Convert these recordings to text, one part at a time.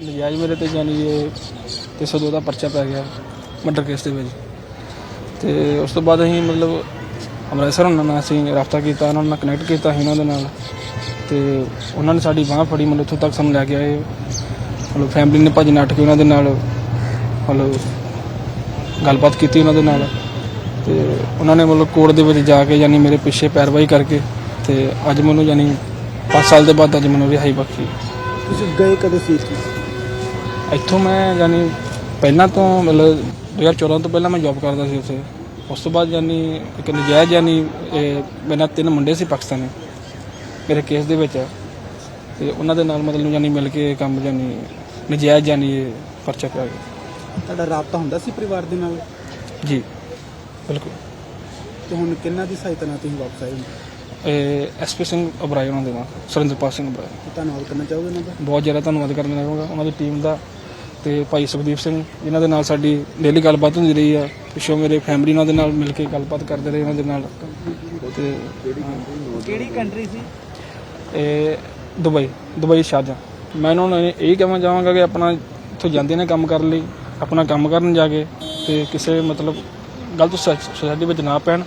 ਨਜਾਇਜ਼ ਮੇਰੇ ਤੇ ਜਾਨੀ ਇਹ 302 ਦਾ ਪਰਚਾ ਪੈ ਗਿਆ ਮਰਡਰ ਕੇਸ ਦੇ ਵਿੱਚ। ਤੇ ਉਸ ਤੋਂ ਬਾਅਦ ਅਸੀਂ ਮਤਲਬ ਅੰਮ੍ਰਿਤਸਰ ਉਹਨਾਂ ਨਾਲ ਅਸੀਂ ਰਾਬਤਾ ਕੀਤਾ, ਉਹਨਾਂ ਨਾਲ ਕਨੈਕਟ ਕੀਤਾ ਸੀ ਉਹਨਾਂ ਦੇ ਨਾਲ। ਤੇ ਉਹਨਾਂ ਨੇ ਸਾਡੀ ਬਾਂਹ ਫੜੀ, ਮਤਲਬ ਉੱਥੋਂ ਤੱਕ ਸਾਨੂੰ ਲੈ ਕੇ ਆਏ। ਮਤਲਬ ਫੈਮਿਲੀ ਨੇ ਭੱਜ ਨੱਠ ਕੇ ਉਹਨਾਂ ਦੇ ਨਾਲ ਮਤਲਬ ਗੱਲਬਾਤ ਕੀਤੀ ਉਹਨਾਂ ਦੇ ਨਾਲ। ਤੇ ਉਹਨਾਂ ਨੇ ਮਤਲਬ ਕੋਰਟ ਦੇ ਵਿੱਚ ਜਾ ਕੇ ਯਾਨੀ ਮੇਰੇ ਪਿੱਛੇ ਪੈਰਵਾਈ ਕਰਕੇ ਤੇ ਅੱਜ ਮੈਨੂੰ ਯਾਨੀ 5 ਸਾਲ ਦੇ ਬਾਅਦ ਅੱਜ ਮੈਨੂੰ ਰਿਹਾਈ ਬਖਸ਼ੀ ਤੁਸੀਂ ਗਏ ਕਦੇ ਸੀ ਇੱਥੋਂ ਮੈਂ ਯਾਨੀ ਪਹਿਲਾਂ ਤੋਂ ਮਤਲਬ 2014 ਤੋਂ ਪਹਿਲਾਂ ਮੈਂ ਜੌਬ ਕਰਦਾ ਸੀ ਉੱਥੇ। ਉਸ ਤੋਂ ਬਾਅਦ ਯਾਨੀ ਇੱਕ ਨਜਾਇਜ਼ ਯਾਨੀ ਇਹ ਮੇਰੇ ਤਿੰਨ ਮੁੰਡੇ ਸੀ ਪਾਕਿਸਤਾਨੀ ਮੇਰੇ ਕੇਸ ਦੇ ਵਿੱਚ। ਤੇ ਉਹਨਾਂ ਦੇ ਨਾਲ ਮਤਲਬ ਯਾਨੀ ਮਿਲ ਕੇ ਕੰਮ ਯਾਨੀ ਨਜਾਇਜ਼ ਯਾਨੀ ਪਰਚਾ ਪਿਆ ਗਿਆ। ਤੁਹਾਡਾ ਰਾਬਤਾ ਹੁੰਦਾ ਸੀ ਪਰਿਵਾਰ ਦੇ ਨਾਲ? ਜੀ ਬਿਲਕੁਲ। ਤੇ ਹੁਣ ਕਿੰਨਾ ਦੀ ਸਹਾਇਤਾ ਨਾਲ ਤੁਸੀਂ ਵਾਪਸ ਆਏ ਐਸਪੀ ਸਿੰਘ ਅਬਰਾਏ ਉਹਨਾਂ ਦੇ ਨਾਲ ਸੁਰਿੰਦਰਪਾਲ ਸਿੰਘ ਅਬਰਾਏ। ਧੰਨਵਾਦ ਕਰਨਾ ਚਾਹੋਗੇ ਇਹਨਾਂ ਦਾ? ਬਹੁਤ ਜ਼ਿਆਦਾ ਧੰਨਵਾਦ ਕਰਨਾ ਚਾਹਾਂਗਾ। ਉਹਨਾਂ ਦੀ ਟੀਮ ਦਾ ਤੇ ਭਾਈ ਸੁਖਦੀਪ ਸਿੰਘ ਜਿਨ੍ਹਾਂ ਦੇ ਨਾਲ ਸਾਡੀ ਡੇਲੀ ਗੱਲਬਾਤ ਹੁੰਦੀ ਰਹੀ ਆ। ਪਿੱਛੋਂ ਮੇਰੇ ਫੈਮਿਲੀ ਨਾਲ ਦੇ ਨਾਲ ਮਿਲ ਕੇ ਗੱਲਬਾਤ ਕਰਦੇ ਰਹੇ ਉਹਨਾਂ ਦੇ ਨਾਲ। ਤੇ ਕਿਹੜੀ ਕੰਟਰੀ ਸੀ? ਇਹ ਦੁਬਈ ਦੁਬਈ ਸ਼ਾਰਜਾ ਮੈਂ ਉਹਨਾਂ ਨੂੰ ਇਹ ਕਹਿਣਾ ਚਾਹਾਂਗਾ ਕਿ ਆਪਣਾ ਇੱਥੋਂ ਜਾਂਦੇ ਨੇ ਕੰਮ ਕਰਨ ਲਈ ਆਪਣਾ ਕੰਮ ਕਰਨ ਜਾ ਕੇ ਤੇ ਕਿਸੇ ਮਤਲਬ ਗਲਤ ਸੁਸਾਇਟੀ ਵਿੱਚ ਨਾ ਪੈਣ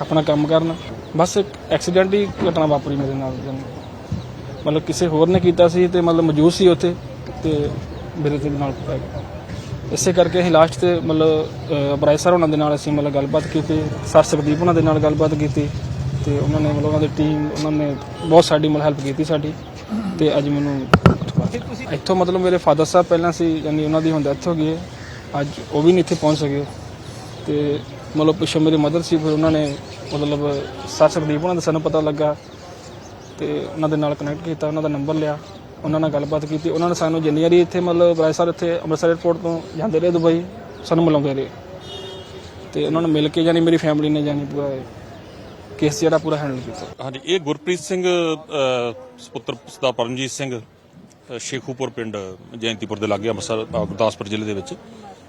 ਆਪਣਾ ਕੰਮ ਕਰਨ। ਬਸ ਇੱਕ ਐਕਸੀਡੈਂਟ ਹੀ ਘਟਨਾ ਵਾਪਰੀ ਮੇਰੇ ਨਾਲ। ਮਤਲਬ ਕਿਸੇ ਹੋਰ ਨੇ ਕੀਤਾ ਸੀ ਤੇ ਮਤਲਬ ਮੌਜੂਦ ਸੀ ਉੱਥੇ ਤੇ ਮੇਰੇ ਨਾਲ ਪੈ ਗਿਆ। ਇਸੇ ਕਰਕੇ ਅਸੀਂ ਲਾਸਟ ਤੇ ਮਤਲਬ ਅਬਰਾਏ ਸਰ ਉਹਨਾਂ ਦੇ ਨਾਲ ਅਸੀਂ ਮਤਲਬ ਗੱਲਬਾਤ ਕੀਤੀ, ਸਰ ਸੁਖਦੀਪ ਉਹਨਾਂ ਦੇ ਨਾਲ ਗੱਲਬਾਤ ਕੀਤੀ ਤੇ ਉਹਨਾਂ ਨੇ ਮਤਲਬ ਉਹਨਾਂ ਦੀ ਟੀਮ ਉਹਨਾਂ ਨੇ ਬਹੁਤ ਸਾਡੀ ਮਤਲਬ ਹੈਲਪ ਕੀਤੀ ਸਾਡੀ ਤੇ ਅੱਜ ਮੈਨੂੰ ਇੱਥੋਂ ਮਤਲਬ ਮੇਰੇ ਫਾਦਰ ਸਾਹਿਬ ਪਹਿਲਾਂ ਸੀ, ਯਾਨੀ ਉਹਨਾਂ ਦੀ ਹੁਣ ਡੈਥ ਹੋ ਗਈ ਹੈ। ਅੱਜ ਉਹ ਵੀ ਨਹੀਂ ਇੱਥੇ ਪਹੁੰਚ ਸਕੇ। ਤੇ ਮਤਲਬ ਪਿੱਛੋਂ ਮੇਰੀ ਮਦਰ ਸੀ, ਫਿਰ ਉਹਨਾਂ ਨੇ ਮਤਲਬ ਸਰ ਸੁਖਦੀਪ ਉਹਨਾਂ ਦਾ ਸਾਨੂੰ ਪਤਾ ਲੱਗਾ ਤੇ ਉਹਨਾਂ ਦੇ ਨਾਲ ਕਨੈਕਟ ਕੀਤਾ, ਉਹਨਾਂ ਦਾ ਨੰਬਰ ਲਿਆ। ਉਹਨਾਂ ਨਾਲ ਗੱਲਬਾਤ ਕੀਤੀ। ਉਹਨਾਂ ਨੇ ਸਾਨੂੰ ਜਿੰਨੀ ਵਾਰੀ ਇੱਥੇ ਮਤਲਬ ਰਾਏ ਸਰ ਇੱਥੇ ਅੰਮ੍ਰਿਤਸਰ 에ਅਰਪੋਰਟ ਤੋਂ ਜਾਂਦੇ ਰਹੇ ਦੁਬਈ ਸਾਨੂੰ ਮਿਲਾਉਂਦੇ ਰਹੇ। ਤੇ ਉਹਨਾਂ ਨੂੰ ਮਿਲ ਕੇ ਜਾਨੀ ਮੇਰੀ ਫੈਮਿਲੀ ਨੇ ਜਾਨੀ ਪੂਰਾ ਕੇਸ ਜਿਹੜਾ ਪੂਰਾ ਹੈਂਡਲ ਕੀਤਾ। ਹਾਂਜੀ ਇਹ ਗੁਰਪ੍ਰੀਤ ਸਿੰਘ ਅ, ਸੁਪੁੱਤਰ ਸਰਦਾਰ ਪਰਮਜੀਤ ਸਿੰਘ ਸ਼ੇਖੂਪੁਰ ਪਿੰਡ ਜੈਂਤੀਪੁਰ ਦੇ ਲਾਗੇ ਅੰਮ੍ਰਿਤਸਰ ਗੁਰਦਾਸਪੁਰ ਜ਼ਿਲ੍ਹੇ ਦੇ ਵਿੱਚ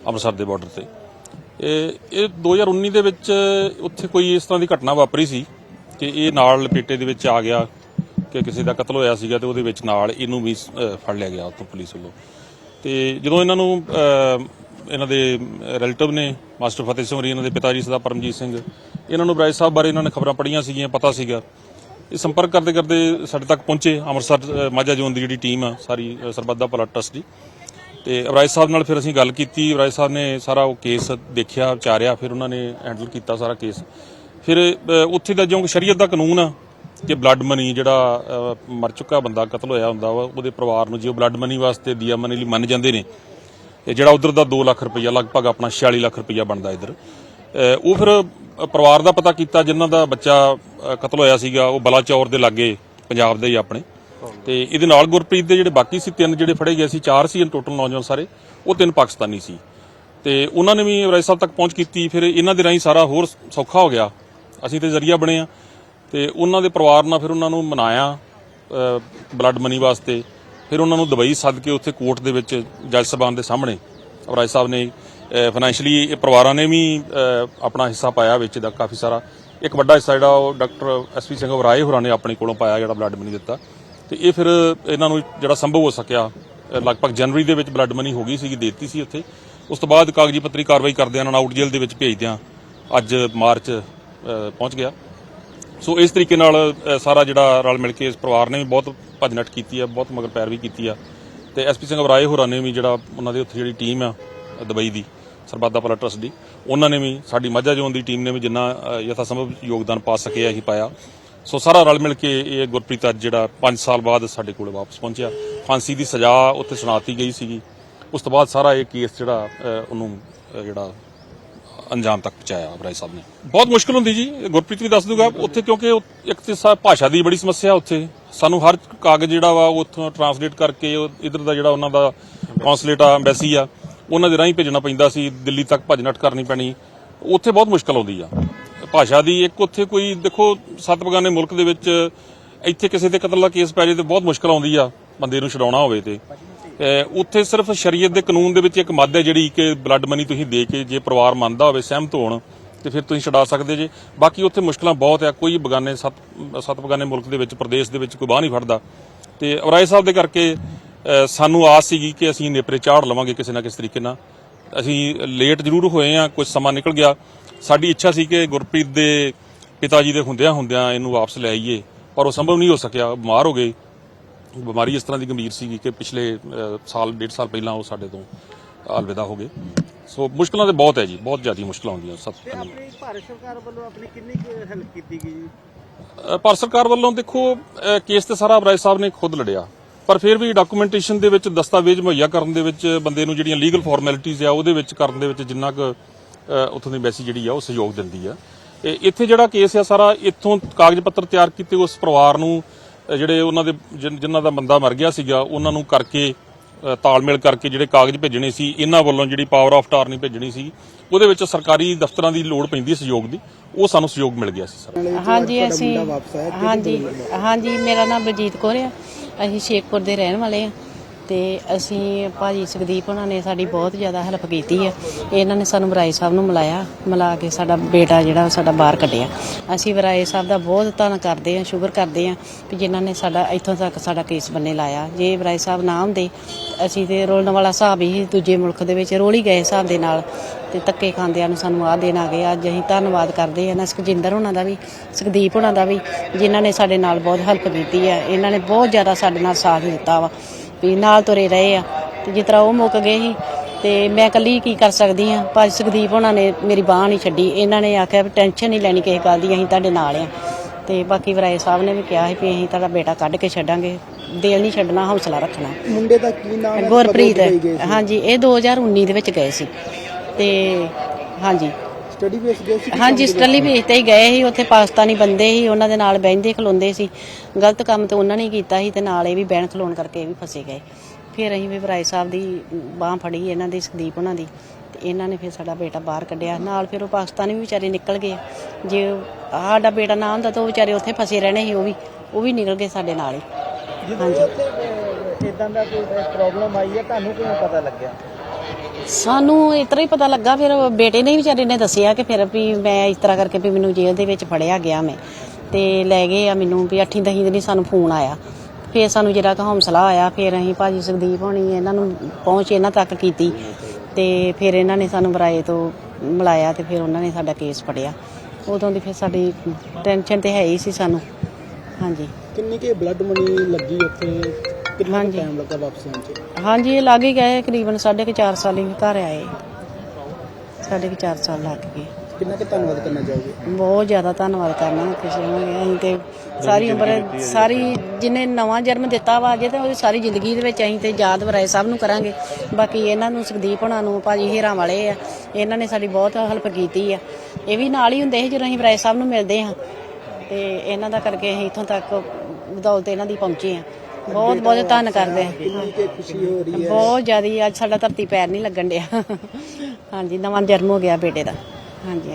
ਅੰਮ੍ਰਿਤਸਰ ਦੇ ਬਾਰਡਰ ਤੇ। ਇਹ ਇਹ 2019 ਦੇ ਵਿੱਚ ਉੱਥੇ ਕੋਈ ਇਸ ਤਰ੍ਹਾਂ ਦੀ ਘਟਨਾ ਵਾਪਰੀ ਸੀ ਕਿ ਇਹ ਨਾਲ ਲਪੇਟੇ ਦੇ ਵਿੱਚ ਆ ਗਿਆ। ਕਿ ਕਿਸੇ ਦਾ ਕਤਲ ਹੋਇਆ ਸੀਗਾ ਤੇ ਉਹਦੇ ਵਿੱਚ ਨਾਲ ਇਹਨੂੰ ਵੀ ਫੜ ਲਿਆ ਗਿਆ ਉੱਥੋਂ ਪੁਲਿਸ ਵੱਲੋਂ। ਤੇ ਜਦੋਂ ਇਹਨਾਂ ਨੂੰ ਇਹਨਾਂ ਦੇ ਰਿਲੇਟਿਵ ਨੇ ਮਾਸਟਰ ਫਤਿਹ ਸਿੰਘ ਹੋਰੀ ਇਹਨਾਂ ਦੇ ਪਿਤਾ ਜੀ ਸਦਾ ਪਰਮਜੀਤ ਸਿੰਘ ਇਹਨਾਂ ਨੂੰ ਬਰਾਜ ਸਾਹਿਬ ਬਾਰੇ ਇਹਨਾਂ ਨੇ ਖਬਰਾਂ ਪੜ੍ਹੀਆਂ ਸੀਗੀਆਂ ਪਤਾ ਸੀਗਾ। ਇਹ ਸੰਪਰਕ ਕਰਦੇ ਕਰਦੇ ਸਾਡੇ ਤੱਕ ਪਹੁੰਚੇ ਅੰਮ੍ਰਿਤਸਰ ਮਾਝਾ ਜ਼ੋਨ ਦੀ ਜਿਹੜੀ ਟੀਮ ਆ ਸਾਰੀ ਅ, ਸਰਬੱਤ ਦਾ ਭਲਾ ਟਰਸਟ ਦੀ। ਤੇ ਅਬਰਾਜ ਸਾਹਿਬ ਨਾਲ ਫਿਰ ਅਸੀਂ ਗੱਲ ਕੀਤੀ ਅਬਰਾਜ ਸਾਹਿਬ ਨੇ ਸਾਰਾ ਉਹ ਕੇਸ ਦੇਖਿਆ ਵਿਚਾਰਿਆ ਫਿਰ ਉਹਨਾਂ ਨੇ ਹੈਂਡਲ ਕੀਤਾ ਸਾਰਾ ਕੇਸ ਫਿਰ ਉੱਥੇ ਦਾ ਜੋ ਸ਼ਰੀਅਤ ਦਾ ਕਾਨੂੰਨ ਆ ਕਿ ਬਲੱਡ ਮਨੀ ਜਿਹੜਾ ਅ, ਮਰ ਚੁੱਕਾ ਬੰਦਾ ਕਤਲ ਹੋਇਆ ਹੁੰਦਾ ਵਾ ਉਹਦੇ ਪਰਿਵਾਰ ਨੂੰ ਜੇ ਉਹ ਬਲੱਡ ਮਨੀ ਵਾਸਤੇ ਦੀਆ ਮਨੀ ਲਈ ਮੰਨ ਜਾਂਦੇ ਨੇ। ਤੇ ਜਿਹੜਾ ਉਧਰ ਦਾ 2 ਲੱਖ ਰੁਪਈਆ ਲਗਭਗ ਆਪਣਾ 46 ਲੱਖ ਰੁਪਈਆ ਬਣਦਾ ਇਧਰ। ਉਹ ਫਿਰ ਅ, ਪਰਿਵਾਰ ਦਾ ਪਤਾ ਕੀਤਾ ਜਿਨ੍ਹਾਂ ਦਾ ਬੱਚਾ ਅ, ਕਤਲ ਹੋਇਆ ਸੀਗਾ ਉਹ ਬਲਾਚੌਰ ਦੇ ਲਾਗੇ ਪੰਜਾਬ ਦੇ ਹੀ ਆਪਣੇ। ਤੇ ਇਹਦੇ ਨਾਲ ਗੁਰਪ੍ਰੀਤ ਦੇ ਜਿਹੜੇ ਬਾਕੀ ਸੀ ਤਿੰਨ ਜਿਹੜੇ ਫੜੇ ਗਏ ਸੀ ਚਾਰ ਸੀ ਟੋਟਲ ਨੌਜਵਾਨ ਸਾਰੇ ਉਹ ਤਿੰਨ ਪਾਕਿਸਤਾਨੀ ਸੀ। ਤੇ ਉਹਨਾਂ ਨੇ ਵੀ ਰਾਏ ਸਾਹਿਬ ਤੱਕ ਪਹੁੰਚ ਕੀਤੀ ਫਿਰ ਇਹਨਾਂ ਦੇ ਰਾਹੀਂ ਸਾਰਾ ਹੋਰ ਸੌਖਾ ਹੋ ਗਿਆ। ਅਸੀਂ ਤੇ ਜ਼ਰੀਆ ਬਣੇ ਆ ਤੇ ਉਹਨਾਂ ਦੇ ਪਰਿਵਾਰ ਨਾਲ ਫਿਰ ਉਹਨਾਂ ਨੂੰ ਮਨਾਇਆ ਬਲੱਡ ਮਨੀ ਵਾਸਤੇ। ਫਿਰ ਉਹਨਾਂ ਨੂੰ ਦੁਬਈ ਸੱਦ ਕੇ ਉੱਥੇ ਕੋਰਟ ਦੇ ਵਿੱਚ ਜੱਜ ਸਾਹਿਬਾਨ ਦੇ ਸਾਹਮਣੇ ਰਾਏ ਸਾਹਿਬ ਨੇ ਫਾਈਨੈਂਸ਼ਲੀ ਇਹ ਪਰਿਵਾਰਾਂ ਨੇ ਵੀ ਆਪਣਾ ਹਿੱਸਾ ਪਾਇਆ ਵਿੱਚ ਦਾ ਕਾਫੀ ਸਾਰਾ। ਇੱਕ ਵੱਡਾ ਹਿੱਸਾ ਜਿਹੜਾ ਉਹ ਡਾਕਟਰ ਐਸਪੀ ਸਿੰਘ ਵਰਾਏ ਹੋਰਾਂ ਨੇ ਆਪਣੇ ਕੋਲੋਂ ਪਾਇਆ ਜਿਹੜਾ ਬਲੱਡ ਮਨੀ ਦਿੱਤਾ। ਤੇ ਇਹ ਫਿਰ ਇਹਨਾਂ ਨੂੰ ਜਿਹੜਾ ਸੰਭਵ ਹੋ ਸਕਿਆ ਲਗਭਗ ਜਨਵਰੀ ਦੇ ਵਿੱਚ ਬਲੱਡ ਮਨੀ ਹੋ ਗਈ ਸੀਗੀ ਦੇਤੀ ਸੀ ਉੱਥੇ। ਉਸ ਤੋਂ ਬਾਅਦ ਕਾਗਜ਼ੀ ਪੱਤਰੀ ਕਾਰਵਾਈ ਕਰਦਿਆਂ ਇਹਨਾਂ ਨੂੰ ਆਊਟ ਜੇਲ੍ਹ ਦੇ ਵਿੱਚ ਭੇਜਦਿਆਂ ਅੱਜ ਮਾਰਚ ਪਹੁੰਚ ਗਿਆ। ਸੋ ਇਸ ਤਰੀਕੇ ਨਾਲ ਸਾਰਾ ਜਿਹੜਾ ਰਲ ਮਿਲ ਕੇ ਇਸ ਪਰਿਵਾਰ ਨੇ ਵੀ ਬਹੁਤ ਭੱਜ ਕੀਤੀ ਆ, ਬਹੁਤ ਮਗਰ ਪੈਰ ਵੀ ਕੀਤੀ ਆ। ਤੇ ਐਸਪੀ ਸਿੰਘ ਵਰਾਏ ਹੋਰਾਂ ਨੇ ਵੀ ਜਿਹੜਾ ਉਹਨਾਂ ਦੇ ਉੱਥੇ ਜਿਹੜੀ ਟੀਮ ਆ, ਦੁਬਈ ਦੀ, ਸਰਬੱਤ ਦਾ ਭਲਾ ਟਰਸਟ ਦੀ, ਉਹਨਾਂ ਨੇ ਵੀ ਸਾਡੀ ਮਾਝਾ ਜ਼ੋਨ ਦੀ ਟੀਮ ਨੇ ਵੀ ਜਿੰਨਾ ਯਥਾ ਸੰਭਵ ਯੋਗਦਾਨ ਪਾ ਸਕਿਆ ਹੀ ਪਾਇਆ। ਸੋ ਸਾਰਾ ਰਲ ਮਿਲ ਕੇ ਇਹ ਗੁਰਪ੍ਰੀਤ ਅੱਜ ਜਿਹੜਾ 5 ਸਾਲ ਬਾਅਦ ਸਾਡੇ ਕੋਲ ਵਾਪਸ ਪਹੁੰਚਿਆ। ਫਾਂਸੀ ਦੀ ਸਜ਼ਾ ਉੱਥੇ ਸੁਣਾਤੀ ਗਈ ਸੀਗੀ। ਉਸ ਤੋਂ ਬਾਅਦ ਸਾਰਾ ਇਹ ਕੇਸ ਜਿਹੜਾ ਉਹਨੂੰ ਜਿਹੜਾ ਅੰਜਾਮ ਤੱਕ ਪਹੁੰਚਾਇਆ ਅਬਰਾਜ ਸਾਹਿਬ ਨੇ। ਬਹੁਤ ਮੁਸ਼ਕਲ ਹੁੰਦੀ ਜੀ, ਗੁਰਪ੍ਰੀਤ ਵੀ ਦੱਸ ਦੂਗਾ, ਉੱਥੇ ਕਿਉਂਕਿ ਇੱਕ ਤੇ ਭਾਸ਼ਾ ਦੀ ਬੜੀ ਸਮੱਸਿਆ ਉੱਥੇ। ਸਾਨੂੰ ਹਰ ਕਾਗਜ਼ ਜਿਹੜਾ ਵਾ, ਉਹ ਉੱਥੋਂ ਟਰਾਂਸਲੇਟ ਕਰਕੇ ਇਧਰ ਦਾ ਜਿਹੜਾ ਉਹਨਾਂ ਦਾ ਕੌਂਸਲੇਟ ਆ ਐਮਬੈਸੀ ਆ, ਉਹਨਾਂ ਦੇ ਰਾਹੀਂ ਭੇਜਣਾ ਪੈਂਦਾ ਸੀ, ਦਿੱਲੀ ਤੱਕ ਭੱਜ ਨੱਠ ਕਰਨੀ ਪੈਣੀ। ਉੱਥੇ ਬਹੁਤ ਮੁਸ਼ਕਲ ਆਉਂਦੀ ਆ। ਭਾਸ਼ਾ ਦੀ ਇੱਕ ਉੱਥੇ ਕੋਈ, ਦੇਖੋ ਸੱਤ ਬਗਾਨੇ ਮੁਲਕ ਦੇ ਵਿੱਚ ਇੱਥੇ ਕਿਸੇ ਤੇ ਕਤਲ ਦਾ ਕੇਸ ਪੈ ਜੇ ਤੇ ਬਹੁਤ ਮੁਸ਼ਕਲ ਆਉਂਦੀ ਆ। ਬੰਦੇ ਨੂੰ ਛਡਾਉਣਾ ਹੋਵੇ ਤੇ। ਉੱਥੇ ਸਿਰਫ ਸ਼ਰੀਅਤ ਦੇ ਕਾਨੂੰਨ ਦੇ ਵਿੱਚ ਇੱਕ ਮੱਦ ਹੈ ਜਿਹੜੀ ਕਿ ਬਲੱਡ ਮਨੀ ਤੁਸੀਂ ਦੇ ਕੇ ਜੇ ਪਰਿਵਾਰ ਮੰਨਦਾ ਹੋਵੇ, ਸਹਿਮਤ ਹੋਣ, ਤੇ ਫਿਰ ਤੁਸੀਂ ਛਡਾ ਸਕਦੇ ਜੇ। ਬਾਕੀ ਉੱਥੇ ਮੁਸ਼ਕਲਾਂ ਬਹੁਤ ਆ, ਕੋਈ ਬਗਾਨੇ ਸੱਤ ਸੱਤ ਬਗਾਨੇ ਮੁਲਕ ਦੇ ਵਿੱਚ, ਪ੍ਰਦੇਸ਼ ਦੇ ਵਿੱਚ ਕੋਈ ਬਾਹ ਨਹੀਂ ਫੜਦਾ। ਤੇ ਔਰਾਏ ਸਾਹਿਬ ਦੇ ਕਰਕੇ ਸਾਨੂੰ ਆਸ ਸੀਗੀ ਕਿ ਅਸੀਂ ਨੇਪਰੇ ਚਾੜ ਲਵਾਂਗੇ ਕਿਸੇ ਨਾ ਕਿਸੇ ਤਰੀਕੇ ਨਾਲ। ਅਸੀਂ ਲੇਟ ਜ਼ਰੂਰ ਹੋਏ ਆ ਕੁਝ ਸਮਾਂ ਨਿਕਲ ਗਿਆ। ਸਾਡੀ ਇੱਛਾ ਸੀ ਕਿ ਗੁਰਪ੍ਰੀਤ ਦੇ ਪਿਤਾ ਜੀ ਦੇ ਹੁੰਦਿਆਂ ਹੁੰਦਿਆਂ ਇਹਨੂੰ ਵਾਪਸ ਲੈ ਆਈਏ, ਪਰ ਉਹ ਸੰਭਵ ਨਹੀਂ ਹੋ ਸਕਿਆ, ਬਿਮਾਰ ਹੋ ਗਏ। ਬਿਮਾਰੀ ਇਸ ਤਰ੍ਹਾਂ ਦੀ ਗੰਭੀਰ ਸੀਗੀ ਕਿ ਪਿਛਲੇ ਸਾਲ ਡੇਢ ਸਾਲ ਪਹਿਲਾਂ ਉਹ ਸਾਡੇ ਤੋਂ ਅਲਵਿਦਾ ਹੋ ਗਏ। ਸੋ ਮੁਸ਼ਕਲਾਂ ਤੇ ਬਹੁਤ ਹੈ ਜੀ ਬਹੁਤ ਜ਼ਿਆਦਾ ਮੁਸ਼ਕਲਾਂ ਆਉਂਦੀਆਂ ਸਭ ਤੇ ਆਪਣੀ ਭਾਰਤ ਸਰਕਾਰ ਵੱਲੋਂ ਆਪਣੀ ਕਿੰਨੀ ਹੈਲਪ ਕੀਤੀ ਗਈ ਜੀ? ਭਾਰਤ ਸਰਕਾਰ ਵੱਲੋਂ ਦੇਖੋ ਕੇਸ ਤੇ ਸਾਰਾ ਅਬਰਾਜ ਸਾਹਿਬ ਨੇ ਖੁਦ ਲੜਿਆ। ਪਰ ਫਿਰ ਵੀ ਡਾਕੂਮੈਂਟੇਸ਼ਨ ਦੇ ਵਿੱਚ ਦਸਤਾਵੇਜ਼ ਮੁਹੱਈਆ ਕਰਨ ਦੇ ਵਿੱਚ ਬੰਦੇ ਨੂੰ ਜਿਹੜੀਆਂ ਲੀਗਲ ਫਾਰਮੈਲਿਟੀਆਂ ਆ ਉਹਦੇ ਵਿੱਚ ਕਰਨ ਦੇ ਵਿੱਚ ਜਿੰਨਾ ਕੁ ਉੱਥੋਂ ਦੀ ਐਮਬੈਸੀ ਜਿਹੜੀ ਆ ਉਹ ਸਹਿਯੋਗ ਦਿੰਦੀ ਆ। ਇੱਥੇ ਜਿਹੜਾ ਕੇਸ ਆ ਸਾਰਾ ਇੱਥੋਂ ਕਾਗਜ਼ ਪੱਤਰ ਤਿਆਰ ਕੀਤੇ ਉਸ ਪਰਿਵਾਰ ਨੂੰ ਜਿਹੜੇ ਉਹਨਾਂ ਦੇ ਜਿਨ- ਜਿਨ੍ਹਾਂ ਦਾ ਬੰਦਾ ਮਰ ਗਿਆ ਸੀਗਾ ਉਹਨਾਂ ਨੂੰ ਕਰਕੇ ਤਾਲਮੇਲ ਕਰਕੇ ਜਿਹੜੇ ਕਾਗਜ਼ ਭੇਜਣੇ ਸੀ ਇਹਨਾਂ ਵੱਲੋਂ ਜਿਹੜੀ ਪਾਵਰ ਆਫ ਟਾਰਨੀ ਭੇਜਣੀ ਸੀ ਉਹਦੇ ਵਿੱਚ ਸਰਕਾਰੀ ਦਫ਼ਤਰਾਂ ਦੀ ਲੋੜ ਪੈਂਦੀ ਹੈ ਸਹਿਯੋਗ ਦੀ ਉਹ ਸਾਨੂੰ ਸਹਿਯੋਗ ਮਿਲ ਗਿਆ ਸੀ ਸਰ। ਹਾਂਜੀ ਅਸੀਂ ਹਾਂਜੀ? ਹਾਂਜੀ ਮੇਰਾ ਨਾਮ ਬਲਜੀਤ ਕੌਰ ਆ। ਅਸੀਂ ਸ਼ੇਖਪੁਰ ਦੇ ਰਹਿਣ ਵਾਲੇ ਆ। ਅਤੇ ਅਸੀਂ ਭਾਜੀ ਸੁਖਦੀਪ ਉਹਨਾਂ ਨੇ ਸਾਡੀ ਬਹੁਤ ਜ਼ਿਆਦਾ ਹੈਲਪ ਕੀਤੀ ਹੈ ਇਹਨਾਂ ਨੇ ਸਾਨੂੰ ਵਰਾਏ ਸਾਹਿਬ ਨੂੰ ਮਿਲਾਇਆ, ਮਿਲਾ ਕੇ ਸਾਡਾ ਬੇਟਾ ਜਿਹੜਾ ਸਾਡਾ ਬਾਹਰ ਕੱਢਿਆ। ਅਸੀਂ ਵਰਾਏ ਸਾਹਿਬ ਦਾ ਬਹੁਤ ਧੰਨ ਕਰਦੇ ਹਾਂ ਸ਼ੁਕਰ ਕਰਦੇ ਹਾਂ ਕਿ ਜਿਨ੍ਹਾਂ ਨੇ ਸਾਡਾ ਇੱਥੋਂ ਤੱਕ ਸਾਡਾ ਕੇਸ ਬੰਨੇ ਲਾਇਆ। ਜੇ ਵਰਾਏ ਸਾਹਿਬ ਨਾ ਹੁੰਦੇ, ਅਸੀਂ ਤੇ ਰੋਲਣ ਵਾਲਾ ਹਿਸਾਬ ਹੀ ਦੂਜੇ ਮੁਲਕ ਦੇ ਵਿੱਚ ਰੋਲ ਹੀ ਗਏ ਹਿਸਾਬ ਦੇ ਨਾਲ ਤੇ ਧੱਕੇ ਖਾਂਦਿਆਂ ਨੂੰ ਸਾਨੂੰ ਆਹ ਦੇਣ ਆ ਗਏ। ਅੱਜ ਅਸੀਂ ਧੰਨਵਾਦ ਕਰਦੇ ਹਾਂ ਨਾ ਸੁਖਜਿੰਦਰ ਉਹਨਾਂ ਦਾ ਵੀ, ਸੁਖਦੀਪ ਉਹਨਾਂ ਦਾ ਵੀ, ਜਿਨ੍ਹਾਂ ਨੇ ਸਾਡੇ ਨਾਲ ਬਹੁਤ ਹੈਲਪ ਕੀਤੀ ਹੈ ਇਹਨਾਂ ਨੇ ਬਹੁਤ ਜ਼ਿਆਦਾ ਸਾਡੇ ਨਾਲ ਸਾਥ ਦਿੱਤਾ ਵਾ। ਵੀ ਨਾਲ ਤੁਰੇ ਰਹੇ ਆ। ਤੇ ਜਿਸ ਤਰ੍ਹਾਂ ਉਹ ਮੁੱਕ ਗਏ ਸੀ ਤੇ ਮੈਂ ਇਕੱਲੀ ਕੀ ਕਰ ਸਕਦੀ ਆ? ਭਾਜੀ ਸੁਖਦੀਪ ਉਹਨਾਂ ਨੇ ਮੇਰੀ ਬਾਹ ਨਹੀਂ ਛੱਡੀ। ਇਹਨਾਂ ਨੇ ਆਖਿਆ ਵੀ ਟੈਨਸ਼ਨ ਨਹੀਂ ਲੈਣੀ ਕਿਸੇ ਗੱਲ ਦੀ ਅਸੀਂ ਤੁਹਾਡੇ ਨਾਲ ਆ। ਤੇ ਬਾਕੀ ਵਰਾਏ ਸਾਹਿਬ ਨੇ ਵੀ ਕਿਹਾ ਸੀ ਵੀ ਅਸੀਂ ਤੁਹਾਡਾ ਬੇਟਾ ਕੱਢ ਕੇ ਛੱਡਾਂਗੇ। ਦਿਲ ਨਹੀਂ ਛੱਡਣਾ ਹੌਸਲਾ ਰੱਖਣਾ। ਮੁੰਡੇ ਦਾ ਕੀ ਨਾਮ ਹੈ? ਗੁਰਪ੍ਰੀਤ? ਹਾਂਜੀ ਇਹ 2019 ਦੇ ਵਿੱਚ ਗਏ ਸੀ। ਤੇ ਹਾਂਜੀ। ਸਟੱਡੀ ਬੇਸ ਗਏ ਸੀ ਹਾਂਜੀ ਸਟੱਡੀ ਬੇਸ ਤੇ ਹੀ ਗਏ ਸੀ ਉੱਥੇ ਪਾਕਿਸਤਾਨੀ ਬੰਦੇ ਸੀ ਉਹਨਾਂ ਦੇ ਨਾਲ ਬਹਿੰਦੇ ਖਲੋਂਦੇ ਸੀ। ਗਲਤ ਕੰਮ ਤੇ ਉਹਨਾਂ ਨੇ ਕੀਤਾ ਸੀ ਤੇ ਨਾਲ ਇਹ ਵੀ ਬਹਿਣ ਖਲੋਣ ਕਰਕੇ ਇਹ ਵੀ ਫਸੇ ਗਏ। ਫਿਰ ਅਸੀਂ ਵੀ ਵਰਾਏ ਸਾਹਿਬ ਦੀ ਬਾਹ ਫੜੀ ਇਹਨਾਂ ਦੀ ਸੁਖਦੀਪ ਉਹਨਾਂ ਦੀ ਤੇ ਇਹਨਾਂ ਨੇ ਫਿਰ ਸਾਡਾ ਬੇਟਾ ਬਾਹਰ ਕੱਢਿਆ। ਨਾਲ ਫਿਰ ਉਹ ਪਾਕਿਸਤਾਨੀ ਵੀ ਵਿਚਾਰੇ ਨਿਕਲ ਗਏ। ਜੇ ਸਾਡਾ ਬੇਟਾ ਨਾ ਹੁੰਦਾ ਤਾਂ ਉਹ ਵਿਚਾਰੇ ਉੱਥੇ ਫਸੇ ਰਹਿਣੇ ਸੀ ਉਹ ਵੀ ਉਹ ਵੀ ਨਿਕਲ ਗਏ ਸਾਡੇ ਨਾਲ ਹੀ। ਹਾਂਜੀ। ਇਦਾਂ ਦਾ ਕੋਈ ਪ੍ਰੋਬਲਮ ਆਈ ਹੈ? ਤੁਹਾਨੂੰ ਕਿਵੇਂ ਪਤਾ ਲੱਗਿਆ? ਸਾਨੂੰ ਇਸ ਤਰ੍ਹਾਂ ਹੀ ਪਤਾ ਲੱਗਾ, ਫਿਰ ਬੇਟੇ ਨੇ ਵਿਚਾਰੇ ਨੇ ਦੱਸਿਆ ਕਿ ਫਿਰ ਵੀ ਮੈਂ ਇਸ ਤਰ੍ਹਾਂ ਕਰਕੇ ਵੀ ਮੈਨੂੰ ਜੇਲ੍ਹ ਦੇ ਵਿੱਚ ਫੜਿਆ ਗਿਆ ਮੈਂ। ਤੇ ਲੈ ਗਏ ਆ ਮੈਨੂੰ ਵੀ 8 ਦਹੀਂ ਦਿਨ ਸਾਨੂੰ ਫੋਨ ਆਇਆ। ਫਿਰ ਸਾਨੂੰ ਜਿਹੜਾ ਕਿ ਹੌਸਲਾ ਆਇਆ, ਫਿਰ ਅਸੀਂ ਭਾਜੀ ਸੁਖਦੀਪ ਹੋਣੀ ਇਹਨਾਂ ਨੂੰ ਪਹੁੰਚ ਇਹਨਾਂ ਤੱਕ ਕੀਤੀ। ਤੇ ਫਿਰ ਇਹਨਾਂ ਨੇ ਸਾਨੂੰ ਬਰਾਏ ਤੋਂ ਮਿਲਾਇਆ ਤੇ ਫਿਰ ਉਹਨਾਂ ਨੇ ਸਾਡਾ ਕੇਸ ਫੜਿਆ। ਉਦੋਂ ਦੀ ਫਿਰ ਸਾਡੀ ਟੈਨਸ਼ਨ ਤੇ ਹੈ ਹੀ ਸੀ ਸਾਨੂੰ। ਹਾਂਜੀ। ਕਿੰਨੀ ਕੇ ਬਲੱਡ ਮਨੀ ਲੱਗੀ ਉੱਥੇ? ਕਿੰਨਾ ਹਾਂਜੀ। ਟਾਈਮ ਲੱਗਾ ਵਾਪਸ ਆਉਣ 'ਚ? ਹਾਂਜੀ ਇਹ ਲੱਗ ਹੀ ਗਏ ਕਰੀਬਨ ਸਾਢੇ ਕੁ ਚਾਰ ਸਾਲ ਹੀ ਘਰ ਆਏ। ਸਾਢੇ ਕੁ ਚਾਰ ਸਾਲ ਲੱਗ ਗਏ। ਕਿੰਨਾ ਕਿ ਧੰਨਵਾਦ ਕਰਨਾ ਚਾਹੋਗੇ? ਬਹੁਤ ਜ਼ਿਆਦਾ ਧੰਨਵਾਦ ਕਰਨਾ ਕਿਸੇ ਨੂੰ ਅਸੀਂ ਤੇ ਸਾਰੀ ਉਮਰ ਸਾਰੀ ਜਿਹਨੇ ਨਵਾਂ ਜਨਮ ਦਿੱਤਾ ਵਾ ਅਜੇ ਤੇ ਉਹਦੀ ਸਾਰੀ ਜ਼ਿੰਦਗੀ ਦੇ ਵਿੱਚ ਅਸੀਂ ਤੇ ਯਾਦ ਵਰਾਏ ਸਭ ਨੂੰ ਕਰਾਂਗੇ। ਬਾਕੀ ਇਹਨਾਂ ਨੂੰ ਸੁਖਦੀਪ ਹੋਣਾ ਨੂੰ ਭਾਜੀ ਹੀਰਾਂ ਵਾਲੇ ਆ ਇਹਨਾਂ ਨੇ ਸਾਡੀ ਬਹੁਤ ਹੈਲਪ ਕੀਤੀ ਆ। ਇਹ ਵੀ ਨਾਲ ਹੀ ਹੁੰਦੇ ਸੀ ਜਦੋਂ ਅਸੀਂ ਵਰਾਏ ਸਾਹਿਬ ਨੂੰ ਮਿਲਦੇ ਹਾਂ। ਤੇ ਇਹਨਾਂ ਦਾ ਕਰਕੇ ਅਸੀਂ ਇੱਥੋਂ ਤੱਕ ਬਦੌਲਤ ਇਹਨਾਂ ਦੀ ਪਹੁੰਚੇ ਆ ਬਹੁਤ ਬਹੁਤ ਧੰਨ ਕਰਦੇ ਆ। ਕਿੰਨੀ ਕਿ ਖੁਸ਼ੀ ਹੋ ਰਹੀ ਹੈ? ਬਹੁਤ ਜ਼ਿਆਦੀ ਅੱਜ ਸਾਡਾ ਧਰਤੀ ਪੈਰ ਨਹੀਂ ਲੱਗਣ ਡਿਆ। ਹਾਂਜੀ ਨਵਾਂ ਜਨਮ ਹੋ ਗਿਆ ਬੇਟੇ ਦਾ। ਹਾਂਜੀ।